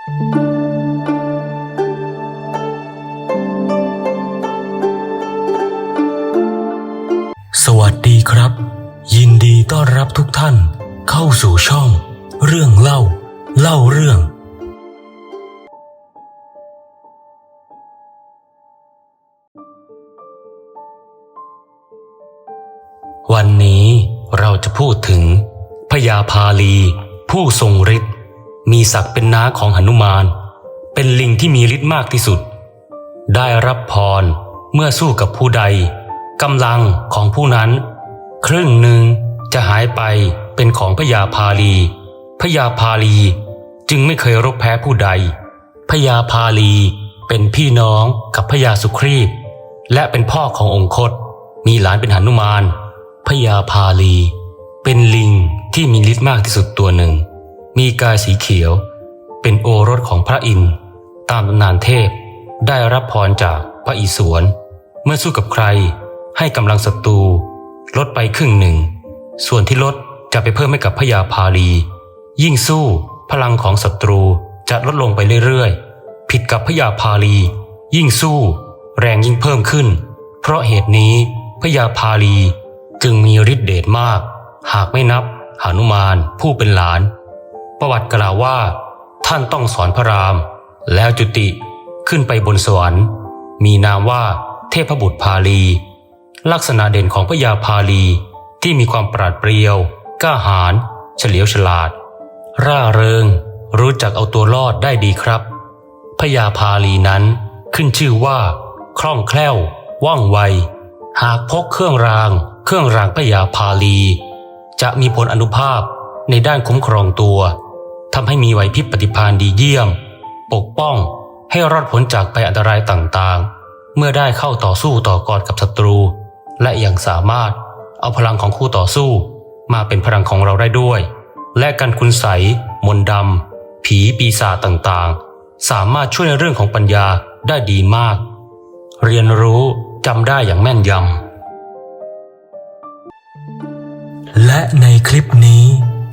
สวัสดีครับ ยินดีต้อนรับทุกท่านเข้าสู่ช่อง เรื่องเล่า เล่าเรื่อง วันนี้เราจะพูดถึงพญาพาลีผู้ทรงฤทธิ์ มีศักดิ์เป็นน้าของหนุมาน เป็นลิงที่มีฤทธิ์มากที่สุด ได้รับพรเมื่อสู้กับผู้ใดกำลังของผู้นั้น ครึ่งหนึ่งจะหายไปเป็นของพญาพาลีพญาพาลีจึงไม่เคยรบแพ้ผู้ใดพญาพาลีเป็นพี่น้องกับพญาสุครีพและเป็นพ่อขององคต มีหลานเป็นหนุมานพญาพาลี เป็นลิงที่มีฤทธิ์มากที่สุดตัวหนึ่ง มีกายสีเขียว เป็นโอรสของพระอินทร์ตามตำนานเทพ ได้รับพรจากพระอิศวร เมื่อสู้กับใคร ให้กำลังศัตรูลดไปครึ่งหนึ่ง ส่วนที่ลดจะไปเพิ่มให้กับพญาพาลี ยิ่งสู้พลังของศัตรูจะลดลงไปเรื่อยๆ ผิดกับพญาพาลี ยิ่งสู้ แรงยิ่งเพิ่มขึ้น เพราะเหตุนี้พญาพาลีจึงมีฤทธิเดชมาก หากไม่นับหานุมานผู้เป็นหลาน ประวัติกล่าวว่า ท่านต้องสอนพระราม แล้วจุติขึ้นไปบนสวรรค์ มีนามว่าเทพบุตรพาลี ลักษณะเด่นของพญาพาลีที่มีความปราดเปรียว กล้าหาญเฉลียวฉลาด ร่าเริง รู้จักเอาตัวรอดได้ดีครับพญาพาลีนั้นขึ้นชื่อว่า คล่องแคล่ว ว่องไว หากพกเครื่องราง เครื่องรางพญาพาลี จะมีผลอนุภาพในด้านคุ้มครองตัว ทำให้มีไหวพริบปฏิภาณดีเยี่ยม ปกป้องให้รอดพ้นจากภัยอันตรายต่างๆ เมื่อได้เข้าต่อสู้ต่อกรกับศัตรู และยังสามารถเอาพลังของคู่ต่อสู้ มาเป็นพลังของเราได้ด้วย และกันคุณใสมนดำ ผีปีศาจต่างๆ สามารถช่วยในเรื่องของปัญญาได้ดีมาก เรียนรู้จำได้อย่างแม่นยำและในคลิปนี้